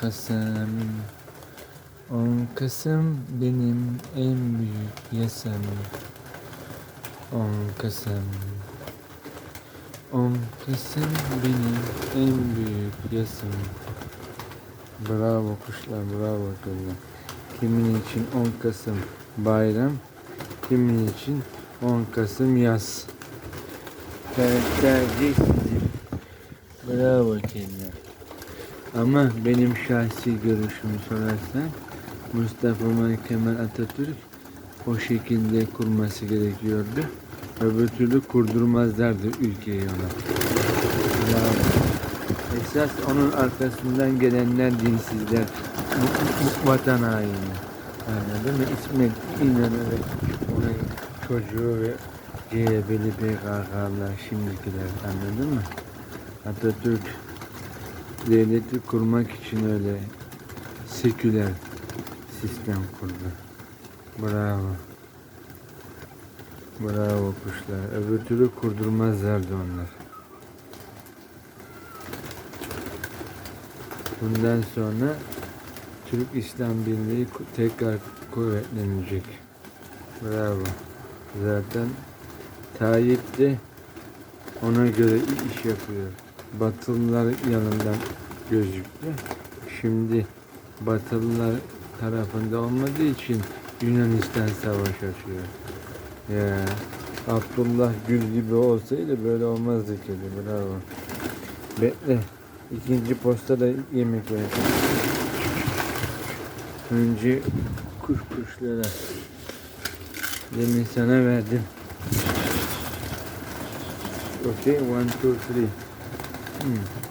Kasım 10 Kasım benim en büyük yasam 10 Kasım 10 Kasım benim en büyük yasam Bravo kuşlar bravo kızlar Kimin için 10 Kasım bayram? Kimin için 10 Kasım yaz? Tercih. Sizin Bravo kızlar ama benim şahsi görüşümü sorarsan Mustafa Kemal Atatürk o şekilde kurması gerekiyordu. Öbür türlü kurdurmazlardı ülkeyi ona. Bravo. Esas onun arkasından gelenler dinsizler, vatan haini. Anladın mı? İsmet İnönü ve onun çocuğu ve CHP'li PKK'lar şimdikiler anladın mı? Atatürk devleti kurmak için öyle seküler sistem kurdu. Bravo. Bravo kuşlar. Öbür türlü kurdurmazlardı onlar. Bundan sonra Türk İslam Birliği tekrar kuvvetlenecek. Bravo. Zaten Tayyip de ona göre iş yapıyor. Batılılar yanından gözüktü. Şimdi Batılılar tarafında olmadığı için Yunanistan savaş açıyor. Ya Abdullah Gül gibi olsaydı böyle olmazdı ki. Bravo. Bekle. İkinci postada yemek ver. Önce kuş kuşlara. Demin sana verdim. Okay, one, two, three. 嗯。